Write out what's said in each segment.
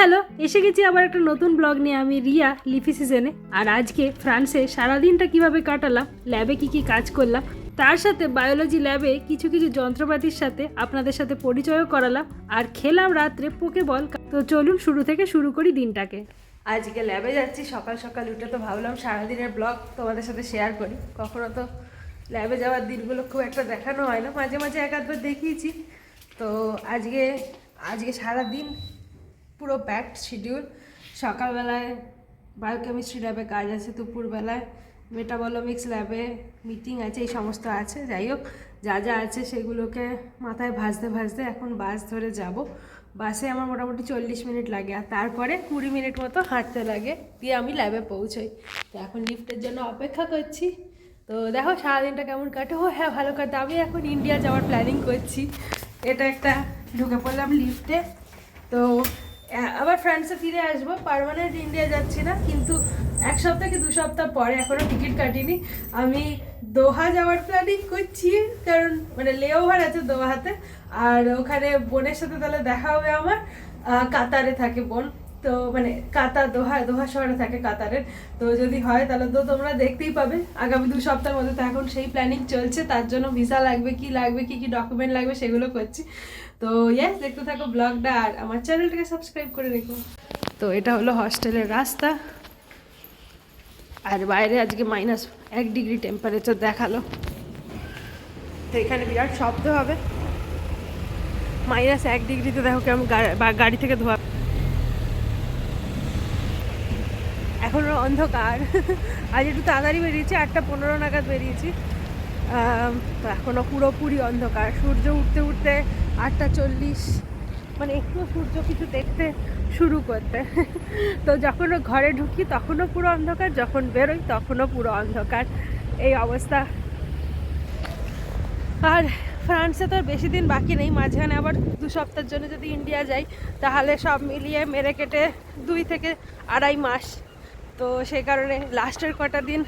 Hello, এসে গেছি আবার একটা নতুন ব্লগ নিয়ে। আমি রিয়া, লিফি সিজনে আর আজকে ফ্রান্সে সারাদিনটা কীভাবে কাটালাম ল্যাবে কি কি কাজ করলাম, তার সাথে বায়োলজি ল্যাবে কিছু কিছু যন্ত্রপাতির সাথে আপনাদের সাথে পরিচয়ও করালাম। আর খেলাম রাত্রে পোকে বল তো চলুন শুরু থেকে শুরু করি দিনটাকে। আজকে ল্যাবে যাচ্ছি, সকাল সকাল উঠে তো ভাবলাম সারাদিনের ব্লগ তোমাদের সাথে শেয়ার করি। কখনো তো ল্যাবে যাওয়ার দিনগুলো খুব একটা দেখানো হয় না। মাঝে মাঝে এক আধবার দেখিয়েছি। তো আজকে আজকে সারা দিন পুরো প্যাকড শিডিউল সকালবেলায় বায়োকেমিস্ট্রি ল্যাবে কাজ আছে, দুপুরবেলায় মেটাবলমিক্স ল্যাবে মিটিং আছে, এই সমস্ত আছে। যাই হোক, যা যা আছে সেগুলোকে মাথায় ভাজতে ভাজতে এখন বাস ধরে যাব। বাসে আমার মোটামুটি চল্লিশ মিনিট লাগে, আর তারপরে কুড়ি মিনিট মতো হাঁটতে লাগে। দিয়ে আমি ল্যাবে পৌঁছই। তো এখন লিফটের জন্য অপেক্ষা করছি। তো দেখো, সারাদিনটা কেমন কাটে? ও হ্যাঁ ভালো কাটে। আমি এখন ইন্ডিয়া যাওয়ার প্ল্যানিং করছি। এটা একটা ঢুকে পড়লাম লিফটে তো আবার ফ্রান্সে ফিরে আসব পারমানেন্ট ইন্ডিয়া যাচ্ছি না, কিন্তু এক সপ্তাহ কি দু সপ্তাহ পরে এখনও টিকিট কাটিনি। আমি দোহা যাওয়ার প্ল্যানিং করছি, কারণ মানে লেওভার আছে দোহাতে, আর ওখানে বোনের সাথে তাহলে দেখা হবে আমার কাতারে থাকে বোন। তো মানে কাতার দোহা দোহা শহরে থাকে কাতারের। তো যদি হয় তাহলে তো তোমরা দেখতেই পাবে। আগামী দু সপ্তাহের মধ্যে তো এখন সেই প্ল্যানিং চলছে। তার জন্য ভিসা লাগবে, কি লাগবে, কি কি ডকুমেন্ট লাগবে সেগুলো করছি। তো ইয়েস দেখতে থাকো ব্লগটা আর আমার চ্যানেলটাকে সাবস্ক্রাইব করে রেখো। তো এটা হলো হস্টেলের রাস্তা। আর বাইরে আজকে মাইনাস এক ডিগ্রি টেম্পারেচার দেখাল। তো এখানে বিরাট শব্দ হবে। মাইনাস এক ডিগ্রিতে দেখো কেমন গাড়ি থেকে ধোয়া এখনও অন্ধকার। আজ একটু তাড়াতাড়ি বেরিয়েছি, আটটা পনেরো নাগাদ বেরিয়েছি। তো এখনও পুরোপুরি অন্ধকার। সূর্য উঠতে উঠতে আটটা চল্লিশ মানে একটু সূর্য কিছু দেখতে শুরু করতে। তো যখন ঘরে ঢুকি তখনও পুরো অন্ধকার, যখন বেরোই তখনও পুরো অন্ধকার। এই অবস্থা। আর ফ্রান্সে তো বেশি দিন বাকি নেই, মাঝখানে আবার দু সপ্তাহের জন্য যদি ইন্ডিয়া যাই, তাহলে সব মিলিয়ে মেরে কেটে দুই থেকে আড়াই মাস তো সেই কারণে লাস্টের কটা দিন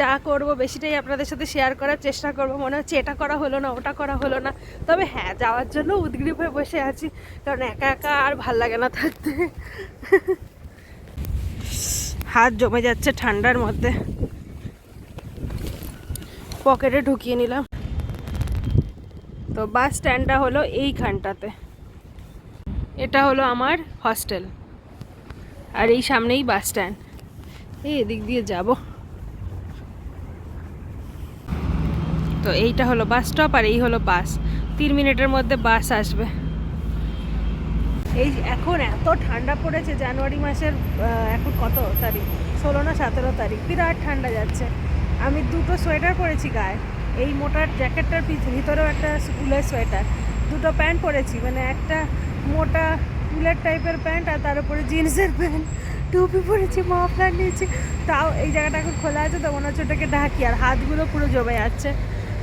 যা করব বেশিটাই আপনাদের সাথে শেয়ার করার চেষ্টা করব। মনে হচ্ছে এটা করা হলো না, ওটা করা হলো না। তবে হ্যাঁ যাওয়ার জন্য উদ্গ্রীব হয়ে বসে আছি, কারণ একা একা আর ভালো লাগে না থাকতে। হাত জমে যাচ্ছে ঠান্ডার মধ্যে। পকেটে ঢুকিয়ে নিলাম। তো বাস স্ট্যান্ডটা হলো এইখানটাতে। এটা হলো আমার হস্টেল আর এই সামনেই বাস স্ট্যান্ড। এই এদিক দিয়ে যাব। তো এইটা হলো বাস স্টপ আর এই হলো বাস। তিন মিনিটের মধ্যে বাস আসবে। এই এখন এত ঠান্ডা পড়েছে জানুয়ারি মাসের এখন কত তারিখ? ষোলো না সতেরো তারিখ। বিরাট ঠান্ডা যাচ্ছে। আমি দুটো সোয়েটার পরেছি গায়ে। এই মোটার জ্যাকেটটার ভিতরেও একটা উলের সোয়েটার। দুটো প্যান্ট পরেছি। মানে একটা মোটা উলের টাইপের প্যান্ট আর তার উপরে জিন্সের প্যান্ট। টুপি পরেছি, মাফলার নিয়েছি। তাও এই জায়গাটা এখন খোলা আছে, তো মনে হচ্ছে ওটাকে ঢাকি, আর হাতগুলো পুরো জমে যাচ্ছে।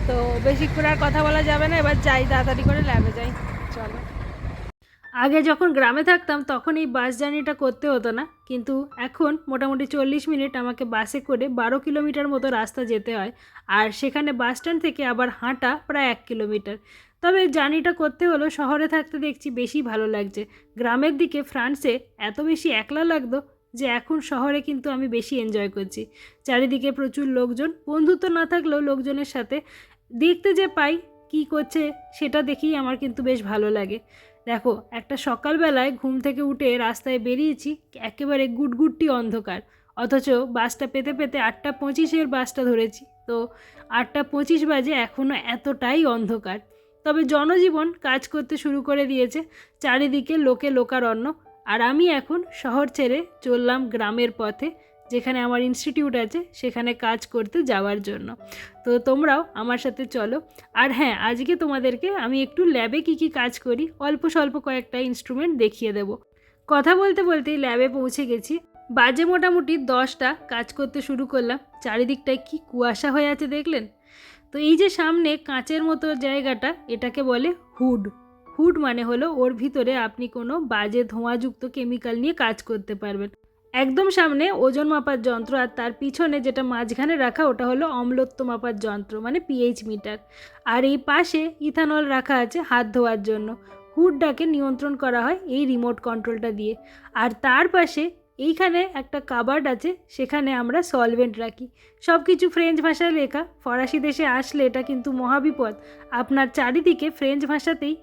তো বেশিক্ষণ আর কথা বলা যাবে না, এবার যাই তাড়াতাড়ি করে ল্যাবে যাই, চলো। আগে যখন গ্রামে থাকতাম, তখন এই বাস জার্নিটা করতে হতো না। কিন্তু এখন মোটামুটি চল্লিশ মিনিট আমাকে বাসে করে বারো কিলোমিটার মতো রাস্তা যেতে হয়, আর সেখানে বাস স্ট্যান্ড থেকে আবার হাঁটা প্রায় এক কিলোমিটার। তবে জার্নিটা করতে হলো, শহরে থাকতে দেখছি বেশি ভালো লাগছে। গ্রামের দিকে, ফ্রান্সে এত বেশি একলা লাগতো যে এখন শহরে কিন্তু আমি বেশি এনজয় করছি। চারিদিকে প্রচুর লোকজন, বন্ধুত্ব না থাকলেও লোকজনের সাথে দেখতে যে পাই, কি করছে সেটা দেখেই আমার কিন্তু বেশ ভালো লাগে। দেখো, একটা সকালবেলায় ঘুম থেকে উঠে রাস্তায় বেরিয়েছি, একেবারে গুটগুটটি অন্ধকার। অথচ বাসটা পেতে পেতে আটটা পঁচিশের বাসটা ধরেছি। তো আটটা পঁচিশ বাজে এখনও এতটাই অন্ধকার। তবে জনজীবন কাজ করতে শুরু করে দিয়েছে। চারিদিকে লোকে লোকারণ্য। আর আমি এখন শহর ছেড়ে চললাম গ্রামের পথে, যেখানে আমার ইনস্টিটিউট আছে, সেখানে কাজ করতে যাওয়ার জন্য। তো তোমরাও আমার সাথে চলো। আর হ্যাঁ আজকে তোমাদেরকে আমি একটু ল্যাবে কি কি কাজ করি, অল্প স্বল্প কয়েকটা ইনস্ট্রুমেন্ট দেখিয়ে দেব। কথা বলতে বলতেই ল্যাবে পৌঁছে গেছি। বাজে মোটামুটি দশটা কাজ করতে শুরু করলাম। চারিদিকটায় কি কুয়াশা হয়ে আছে দেখলেন? তো এই যে সামনে কাঁচের মতো জায়গাটা, এটাকে বলে হুড। হুড মানে হলো ওর ভিতরে আপনি কোনো বাজে ধোঁয়াযুক্ত কেমিক্যাল নিয়ে কাজ করতে পারবেন। একদম সামনে ওজন মাপার যন্ত্র আর তার পিছনে যেটা মাঝখানে রাখা ওটা হলো অম্লত্ব মাপার যন্ত্র মানে পিএইচ মিটার। আর এই পাশে ইথানল রাখা আছে হাত ধোয়ার জন্য। হুডটাকে নিয়ন্ত্রণ করা হয় এই রিমোট কন্ট্রোলটা দিয়ে। আর তার পাশে এইখানে একটা কাবার্ড আছে, সেখানে আমরা সলভেন্ট রাখি। সব কিছু ফ্রেঞ্চ ভাষায় লেখা। ফরাসি দেশে আসলে এটা কিন্তু মহাবিপদ। আপনার চারিদিকে ফ্রেঞ্চ ভাষাতেই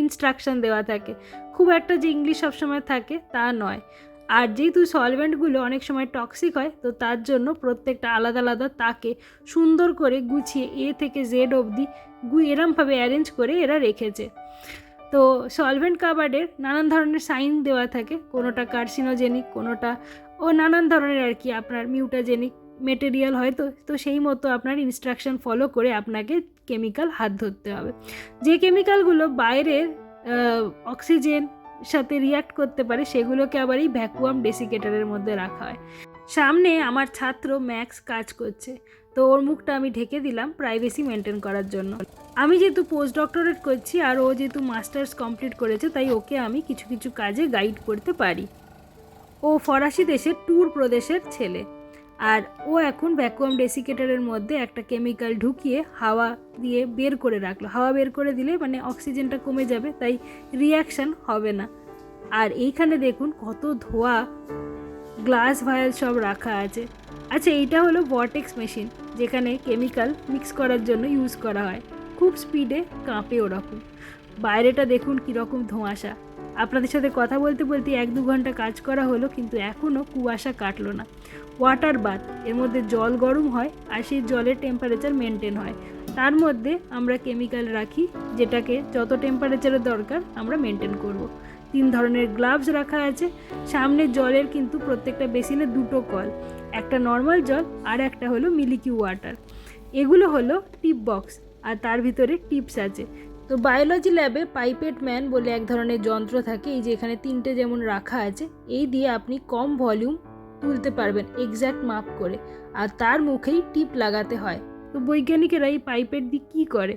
ইনস্ট্রাকশন দেওয়া থাকে। খুব একটা যে ইংলিশ সবসময় থাকে, তা নয়। আর যেহেতু সলভেন্টগুলো অনেক সময় টক্সিক হয়, তো তার জন্য প্রত্যেকটা আলাদা আলাদা তাকে সুন্দর করে গুছিয়ে এ থেকে জেড অবধি এরমভাবে অ্যারেঞ্জ করে এরা রেখেছে। তো সলভেন্ট কাবার্ডের নানান ধরনের সাইন দেওয়া থাকে। কোনোটা কার্সিনোজেনিক কোনোটা ও নানান ধরনের আর কি আপনার মিউটাজেনিক মেটেরিয়াল হয়তো তো সেই মতো আপনার ইনস্ট্রাকশন ফলো করে আপনাকে কেমিক্যাল হাত ধরতে হবে। যে কেমিক্যালগুলো বাইরের অক্সিজেন সাথে রিয়াক্ট করতে পারে, সেগুলোকে আবার এই ভ্যাকুয়াম ডেসিকেটারের মধ্যে রাখা হয়। সামনে আমার ছাত্র ম্যাক্স কাজ করছে। তো ওর মুখটা আমি ঢেকে দিলাম প্রাইভেসি মেনটেন করার জন্য। আমি যেহেতু পোস্ট ডক্টরেট করছি আর ও যেহেতু মাস্টার্স কমপ্লিট করেছে, তাই ওকে আমি কিছু কিছু কাজে গাইড করতে পারি। ও ফরাসি দেশের ট্যুর প্রদেশের ছেলে। আর ও এখন ভ্যাকুয়াম ডেসিকেটারের মধ্যে একটা কেমিক্যাল ঢুকিয়ে হাওয়া দিয়ে বের করে রাখল। হাওয়া বের করে দিলে মানে অক্সিজেনটা কমে যাবে, তাই রিয়াকশান হবে না। আর এইখানে দেখুন কত ধোয়া। গ্লাস ভায়াল সব রাখা আছে। আচ্ছা এইটা হলো ভর্টেক্স মেশিন যেখানে কেমিক্যাল মিক্স করার জন্য ইউজ করা হয়। খুব স্পিডে কাঁপে ওরকম। বাইরেটা দেখুন কীরকম ধোঁয়াশা। আপনাদের সাথে কথা বলতে বলতে এক দু ঘণ্টা কাজ করা হলো, কিন্তু এখনও কুয়াশা কাটলো না। ওয়াটার বাথ এর মধ্যে জল গরম হয় আর সেই জলের টেম্পারেচার মেনটেন হয়। তার মধ্যে আমরা কেমিক্যাল রাখি, যেটাকে যত টেম্পারেচারের দরকার আমরা মেনটেন করব। তিন ধরনের গ্লাভস রাখা আছে। সামনে জলের কিন্তু প্রত্যেকটা বেসিনে দুটো কল, একটা নর্মাল জল আর একটা হলো মিলিকি ওয়াটার এগুলো হলো টিপ বক্স আর তার ভিতরে টিপস আছে। তো বায়োলজি ল্যাবে পাইপেট ম্যান বলে এক ধরনের যন্ত্র থাকে, এই যে এখানে তিনটে যেমন রাখা আছে, এই দিয়ে আপনি কম ভলিউম তুলতে পারবেন এক্স্যাক্ট মাপ করে। আর তার মুখেই টিপ লাগাতে হয়। তো বৈজ্ঞানিকেরা এই পাইপের দিয়ে কী করে?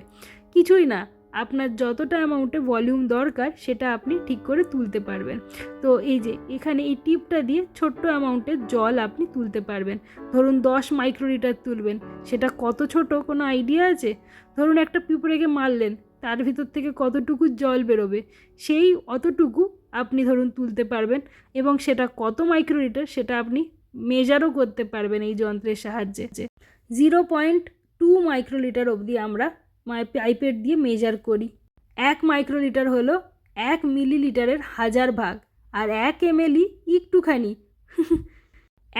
কিছুই না আপনার যতটা অ্যামাউন্টে ভলিউম দরকার, সেটা আপনি ঠিক করে তুলতে পারবেন। তো এই যে, এখানে এই টিপটা দিয়ে ছোট্ট অ্যামাউন্টের জল আপনি তুলতে পারবেন। ধরুন দশ মাইক্রোলিটার তুলবেন, সেটা কত ছোট, কোনো আইডিয়া আছে? ধরুন একটা পিঁপড়েকে মারলেন, তার ভিতর থেকে কতটুকু জল বেরোবে? সেই অতটুকু আপনি ধরুন তুলতে পারবেন এবং সেটা কত মাইক্রোলিটার সেটা আপনি মেজারও করতে পারবেন এই যন্ত্রের সাহায্যে। জিরো পয়েন্ট টু মাইক্রোলিটার অবধি আমরা পাইপেট দিয়ে মেজার করি। এক মাইক্রোলিটার হলো এক মিলিলিটারের হাজার ভাগ, আর এক এমএলই একটুখানি।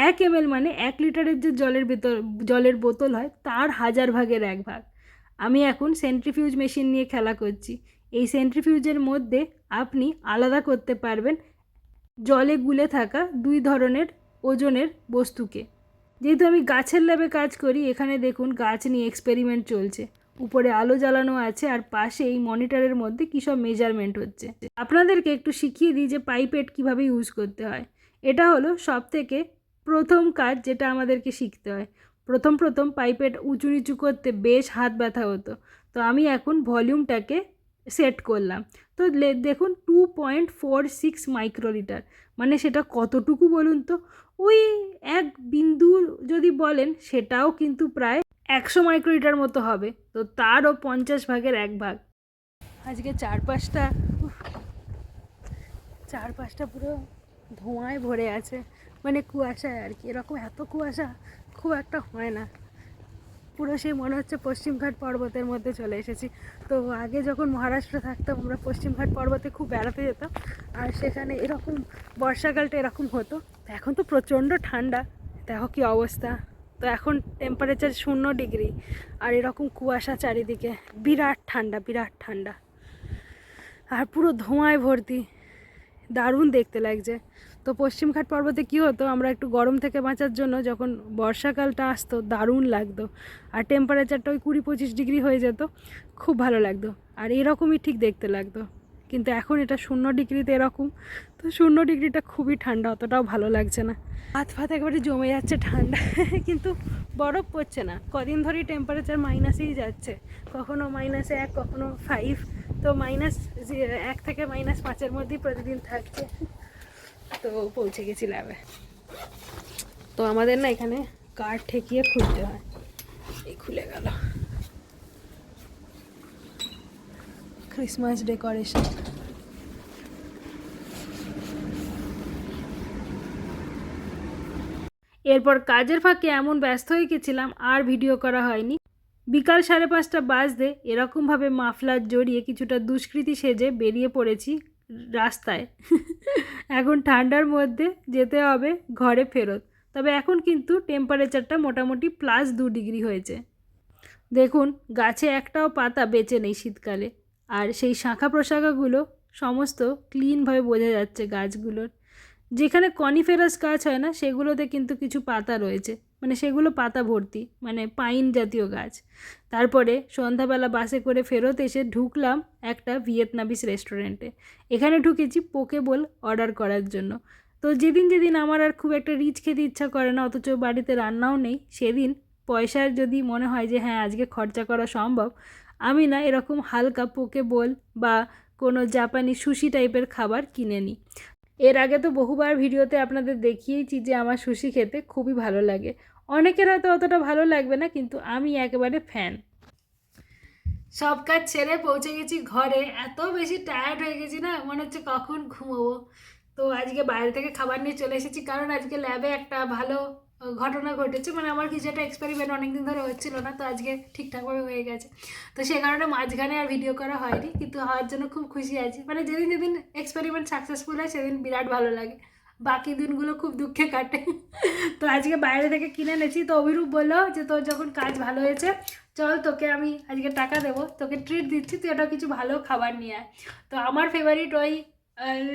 এক এমএল মানে এক লিটারের যে জলের ভেতর, জলের বোতল হয়, তার হাজার ভাগের এক ভাগ। আমি এখন সেন্ট্রিফিউজ মেশিন নিয়ে খেলা করছি। এই সেন্ট্রিফিউজের মধ্যে আপনি আলাদা করতে পারবেন জলে গুলে থাকা দুই ধরনের ওজনের বস্তুকে। যেহেতু আমি গাছের ল্যাবে কাজ করি, এখানে দেখুন গাছ নিয়ে এক্সপেরিমেন্ট চলছে। উপরে আলো জ্বালানো আছে আর পাশে এই মনিটরের মধ্যে কী সব মেজারমেন্ট হচ্ছে। আপনাদেরকে একটু শিখিয়ে দিই যে পাইপেট কীভাবে ইউজ করতে হয়। এটা হলো সব থেকে প্রথম কাজ যেটা আমাদেরকে শিখতে হয়। প্রথম প্রথম পাইপেট উঁচু নিচু করতে বেশ হাত ব্যথা হতো। তো আমি এখন ভলিউমটাকে সেট করলাম। তো দেখুন two point four six microlitre মানে সেটা কতটুকু বলুন তো? ওই এক বিন্দু যদি বলেন সেটাও কিন্তু প্রায় একশো মাইক্রোলিটার মতো হবে, তো তারও পঞ্চাশ ভাগের এক ভাগ। আজকে চারপাশটা চারপাশটা পুরো ধোঁয়ায় ভরে আছে। মানে কুয়াশায় আর কি, এরকম এত কুয়াশা, খুব একটা হয় না। পুরো সেই মনে হচ্ছে পশ্চিমঘাট পর্বতের মধ্যে চলে এসেছি। তো আগে যখন মহারাষ্ট্র থাকতাম, আমরা পশ্চিমঘাট পর্বতে খুব বেড়াতে যেতাম, আর সেখানে এরকম বর্ষাকালটা এরকম হতো। এখন তো প্রচণ্ড ঠান্ডা, দেখো কী অবস্থা। তো এখন টেম্পারেচার শূন্য ডিগ্রি আর এরকম কুয়াশা চারিদিকে, বিরাট ঠান্ডা বিরাট ঠান্ডা। আর পুরো ধোঁয়ায় ভর্তি। দারুণ দেখতে লাগছে। তো পশ্চিমঘাট পর্বতে কী হতো, আমরা একটু গরম থেকে বাঁচার জন্য যখন বর্ষাকালটা আসতো, দারুণ লাগতো। আর টেম্পারেচারটা ওই কুড়ি পঁচিশ ডিগ্রি হয়ে যেত, খুব ভালো লাগতো। আর এরকমই ঠিক দেখতে লাগতো। কিন্তু এখন এটা শূন্য ডিগ্রিতে এরকম। তো শূন্য ডিগ্রিটা খুবই ঠান্ডা, অতটাও ভালো লাগছে না। হাত ফাত একেবারে জমে যাচ্ছে ঠান্ডা, কিন্তু বরফ পড়ছে না। কদিন ধরেই টেম্পারেচার মাইনাসেই যাচ্ছে। কখনো মাইনাসে এক, কখনো ফাইভ তো মাইনাস এক থেকে মাইনাস পাঁচের মধ্যেই প্রতিদিন থাকছে। তো পৌঁছে গেছি ল্যাবে তো আমাদের না এখানে কার্ড ঠেকিয়ে খুলতে হয়। এই খুলে গেল। ক্রিসমাস ডেকোরেশন এরপর কাজের ফাঁকে এমন ব্যস্ত হয়ে গেছিলাম, আর ভিডিও করা হয়নি। বিকাল সাড়ে পাঁচটা বাজতে এরকমভাবে মাফলার জড়িয়ে কিছুটা দুষ্কৃতি সেজে বেরিয়ে পড়েছি রাস্তায়। এখন ঠান্ডার মধ্যে যেতে হবে, ঘরে ফেরত। তবে এখন কিন্তু টেম্পারেচারটা মোটামুটি প্লাস দু ডিগ্রি হয়েছে। দেখুন, গাছে একটাও পাতা বেঁচে নেই শীতকালে। আর সেই শাখা প্রশাখাগুলো সমস্ত ক্লিনভাবে বোঝা যাচ্ছে গাছগুলোর। যেখানে কনিফেরাস গাছ হয় না, সেগুলোতে কিন্তু কিছু পাতা রয়েছে। মানে সেগুলো পাতা ভর্তি মানে পাইন জাতীয় গাছ। তারপরে সন্ধ্যাবেলা বাসে করে ফেরত এসে ঢুকলাম একটা ভিয়েতনামিস রেস্টুরেন্টে এখানে ঢুকেছি পোকে বল অর্ডার করার জন্য। তো যেদিন যেদিন আমার আর খুব একটা রিচ খেতে ইচ্ছা করে না, অথচ বাড়িতে রান্নাও নেই, সেদিন পয়সার যদি মনে হয় যে হ্যাঁ আজকে খরচা করা সম্ভব আমি না এরকম হালকা পোকে বল বা কোনো জাপানি সুশি টাইপের খাবার কিনে নিই এর আগে তো বহুবার ভিডিওতে আপনাদের দেখিয়েছি যে আমার সুশি খেতে খুবই ভালো লাগে। অনেকের হয়তো অতটা ভালো লাগবে না, কিন্তু আমি একেবারে ফ্যান। সব কাজ ছেড়ে পৌঁছে গেছি ঘরে। এত বেশি টায়ার্ড হয়ে গেছি না, মনে হচ্ছে কখন ঘুমোবো। তো আজকে বাইরে থেকে খাবার নিয়ে চলে এসেছি, কারণ আজকে ল্যাবে একটা ভালো ঘটনা ঘটেছে। মানে আমার কিছু একটা এক্সপেরিমেন্ট অনেকদিন ধরে হচ্ছিল না, তো আজকে ঠিকঠাকভাবে হয়ে গেছে। তো সে কারণে মাঝখানে আর ভিডিও করা হয়নি, কিন্তু হওয়ার জন্য খুব খুশি আছি। মানে যেদিন যেদিন এক্সপেরিমেন্ট সাকসেসফুল হয়, সেদিন বিরাট ভালো লাগে। বাকি দিনগুলো খুব দুঃখে কাটে। তো আজকে বাইরে থেকে কিনে এনেছি। তো অভিরূপ বলল যে, তোর যখন কাজ ভালো হয়েছে, চল তোকে আমি আজকে টাকা দেবো। তোকে ট্রিট দিচ্ছি, তুই এটা কিছু ভালো খাবার নিয়ে আয়। তো আমার ফেভারিট ওই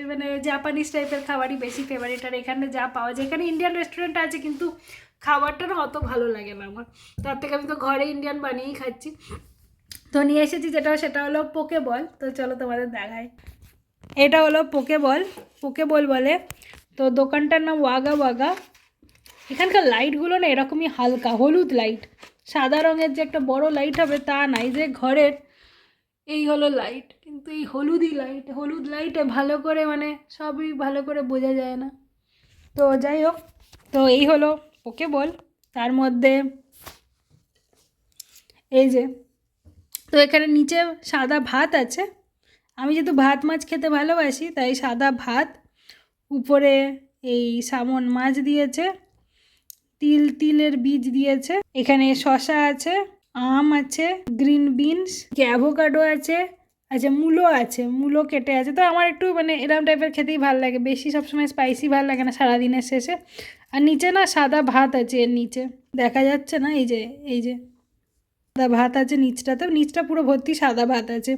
মানে জাপানিজ টাইপের খাবারই বেশি ফেভারিট আর এখানে যা পাওয়া যায়, এখানে ইন্ডিয়ান রেস্টুরেন্ট আছে, কিন্তু খাবারটা না অত ভালো লাগে না আমার। তার থেকে আমি তো ঘরে ইন্ডিয়ান বানিয়েই খাচ্ছি। তো নিয়ে এসেছি যেটা, সেটা হলো পোকে বল তো চলো তোমাদের দেখাই। এটা হলো পোকে বল পোকে বল বলে তো দোকানটার নাম ওয়াগা ওয়াগা এখানকার লাইটগুলো না এরকমই হালকা, হলুদ লাইট সাদা রঙের যে একটা বড় লাইট হবে, তা নাই যে ঘরের। এই হলো লাইট কিন্তু এই হলুদই লাইট হলুদ লাইটে ভালো করে মানে সবই ভালো করে বোঝা যায় না। তো যাই হোক, তো এই হলো, ওকে বল, তার মধ্যে এই যে, তো এখানে নিচে সাদা ভাত আছে। আমি যেহেতু ভাত মাছ খেতে ভালোবাসি, তাই সাদা ভাত, উপরে এই সামন মাছ দিয়েছে, তিল, তিলের বীজ দিয়েছে, এখানে শশা আছে আম আছে গ্রিন বিনস অ্যাভোকাডো আছে আচ্ছা মূলো আছে, মূলো কেটে আছে। তো আমার একটু মানে এরকম টাইপের খেতেই ভালো লাগে। বেশি সবসময় স্পাইসি ভালো লাগে না সারাদিনের শেষে। আর নিচে না সাদা ভাত আছে এর নিচে। দেখা যাচ্ছে না এই যে এই যে সাদা ভাত আছে নিচটাতে। নিচটা পুরো ভর্তি সাদা ভাত আছে।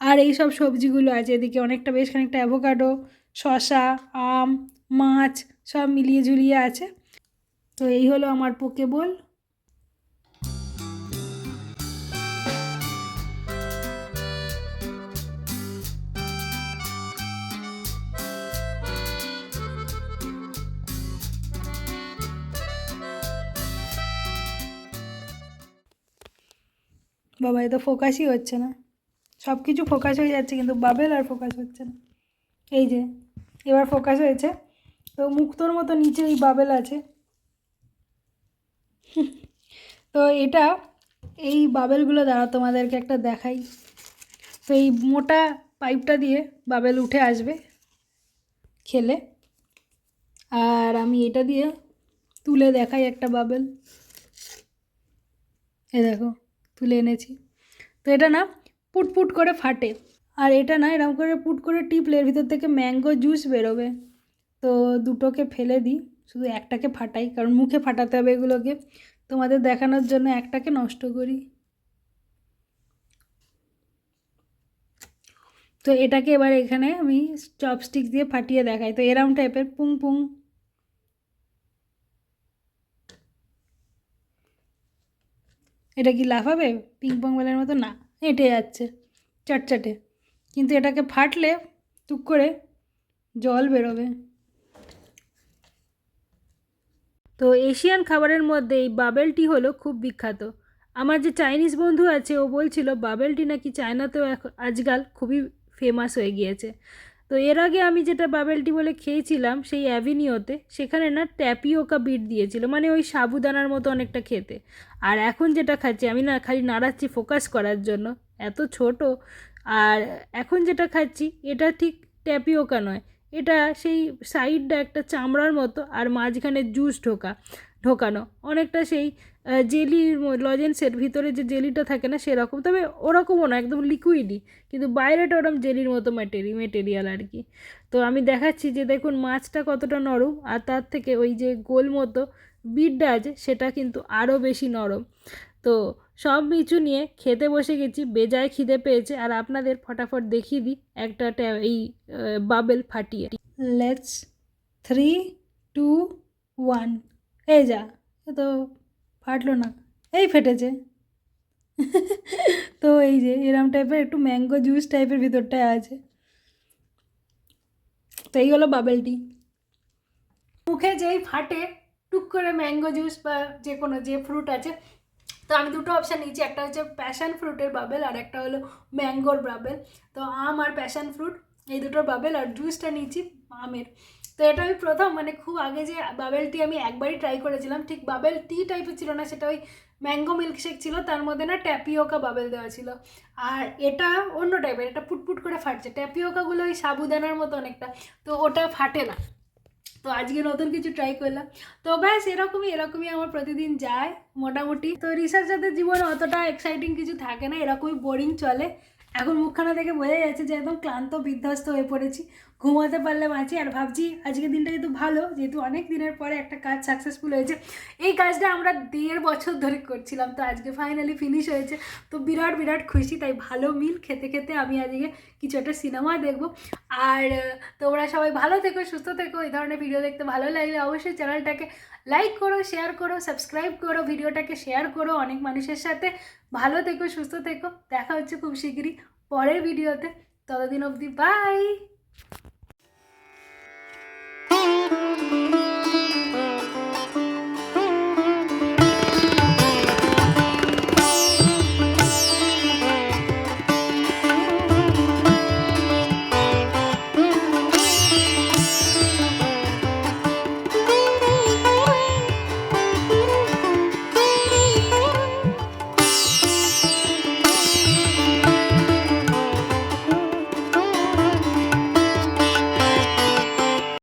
আর এই সব সবজিগুলো আছে এদিকে অনেকটা বেশ খানিকটা অ্যাভোকাডো শশা আম, মাছ সব মিলিয়ে ঝুলিয়ে আছে। তো এই হলো আমার পোকেবল বাবা, এ তো ফোকাসই হচ্ছে না। সব কিছু ফোকাস হয়ে যাচ্ছে, কিন্তু বাবেল আর ফোকাস হচ্ছে না। এই যে, এবার ফোকাস হয়েছে। তো মুক্তোর মতো নিচে এই বাবেল আছে। তো এটা এই বাবেলগুলো দ্বারা তোমাদেরকে একটা দেখাই। তো এই মোটা পাইপটা দিয়ে বাবেল উঠে আসবে খেলে। আর আমি এটা দিয়ে তুলে দেখাই একটা বাবেল। এ দেখো। তুলে এনেছি। তো এটা না পুটপুট করে ফাটে। আর এটা না এরকম করে পুট করে টিপলে এর ভিতর থেকে ম্যাঙ্গো জুস বেরোবে। তো দুটোকে ফেলে দিই, শুধু একটাকে ফাটাই, কারণ মুখে ফাটাতে হবে এগুলোকে। তোমাদের দেখানোর জন্য একটাকে নষ্ট করি। তো এটাকে এবার এখানে আমি চপস্টিক দিয়ে ফাটিয়ে দেখাই। তো এরম টাইপের পুং পুং এটা কি লাফাবে পিং পং বলের মতো? না, হেঁটে যাচ্ছে, চটচটে। কিন্তু এটাকে ফাটলে টুক করে জল বেরোবে। তো এশিয়ান খাবারের মধ্যে এই বাবেল টি হলো খুব বিখ্যাত। আমার যে চাইনিজ বন্ধু আছে, ও বলছিল বাবেল টি নাকি চায়নাতেও এখন আজকাল খুবই ফেমাস হয়ে গিয়েছে। তো এর আগে আমি যেটা বাবেলটি বলে খেয়েছিলাম সেই অ্যাভিনিওতে, সেখানে না ট্যাপিওকা বিট দিয়েছিল মানে ওই সাবুদানার মতো অনেকটা খেতে। আর এখন যেটা খাচ্ছি, আমি না খালি নাড়াচ্ছি ফোকাস করার জন্য, এত ছোট। আর এখন যেটা খাচ্ছি, এটা ঠিক ট্যাপিওকা নয়, এটা সেই সাইডটা একটা চামড়ার মতো, আর মাঝখানে জুস ঢোকা, ঢোকানো, অনেকটা সেই জেলির লজেন্সের ভিতরে যে জেলিটা থাকে না সেরকম। তবে ওরকমও না, একদম লিকুইডই কিন্তু বাইরেটা ওরকম জেলির মতো ম্যাটেরি মেটেরিয়াল আর কি। তো আমি দেখাচ্ছি যে দেখুন, মাছটা কতটা নরম, আর তার থেকে ওই যে গোল মতো বিটটা আছে, সেটা কিন্তু আরও বেশি নরম। তো সব কিছু নিয়ে খেতে বসে গেছি, বেজায় খিদে পেয়েছে, আর আপনাদের ফটাফট দেখিয়ে দিই একটা এই বাবেল ফাটিয়ে। লেটস থ্রি টু ওয়ান এই যা তো ফাটলো না। এই ফেটেছে। তো এই যে এরম টাইপের একটু ম্যাঙ্গো জুস টাইপের ভিতরটায় আছে। তো এই হলো বাবেলটি মুখে যেই ফাটে, টুক করে ম্যাঙ্গো জুস বা যে কোনো যে ফ্রুট আছে, তো আমি দুটো অপশান নিয়েছি। একটা হচ্ছে প্যাশন ফ্রুটের বাবেল আর একটা হলো ম্যাঙ্গোর বাবেল তো আম আর প্যাশন ফ্রুট এই দুটোর বাবেল আর জুসটা নিয়েছি আমের। তো এটা আমি প্রথম মানে খুব আগে যে বাবেল টি আমি একবারই ট্রাই করেছিলাম, ঠিক বাবেল টি টাইপের ছিল না, সেটা ওই ম্যাঙ্গো মিল্কশেক ছিল, তার মধ্যে না ট্যাপিওকা বাবেল দেওয়া ছিল। আর এটা অন্য টাইপের এটা পুটপুট করে ফাটছে। ট্যাপিওকাগুলো ওই সাবুদানার মতো অনেকটা, তো ওটা ফাটে না। তো আজকে নতুন কিছু ট্রাই করলাম। তো ব্যাস, এরকমই এরকমই আমার প্রতিদিন যায়, মোটামুটি। তো রিসার্চারদের জীবনে অতটা এক্সাইটিং কিছু থাকে না, এরকমই বোরিং চলে। এখন মুখখানা দেখে বোঝা যাচ্ছে যে একদম ক্লান্ত, বিধ্বস্ত হয়ে পড়েছি। ঘুমাতে পারলাম বাঁচি আর ভাবছি আজকের দিনটা যেহেতু ভালো, যেহেতু অনেক দিনের পরে একটা কাজ সাকসেসফুল হয়েছে। এই কাজটা আমরা দেড় বছর ধরে করছিলাম, তো আজকে ফাইনালি ফিনিশ হয়েছে। তো বিরাট বিরাট খুশি, তাই ভালো মিল খেতে খেতে আমি আজকে কিছু একটা সিনেমা দেখব। আর তোমরা সবাই ভালো থেকো, সুস্থ থেকো, এই ধরনের ভিডিও দেখতে ভালো লাগলে অবশ্যই চ্যানেলটাকে লাইক করো শেয়ার করো সাবস্ক্রাইব করো ভিডিওটাকে শেয়ার করো অনেক মানুষের সাথে। ভালো থেকো, সুস্থ থেকো, দেখা হচ্ছে খুব শিগগিরই পরের ভিডিওতে ততদিন অবধি বাই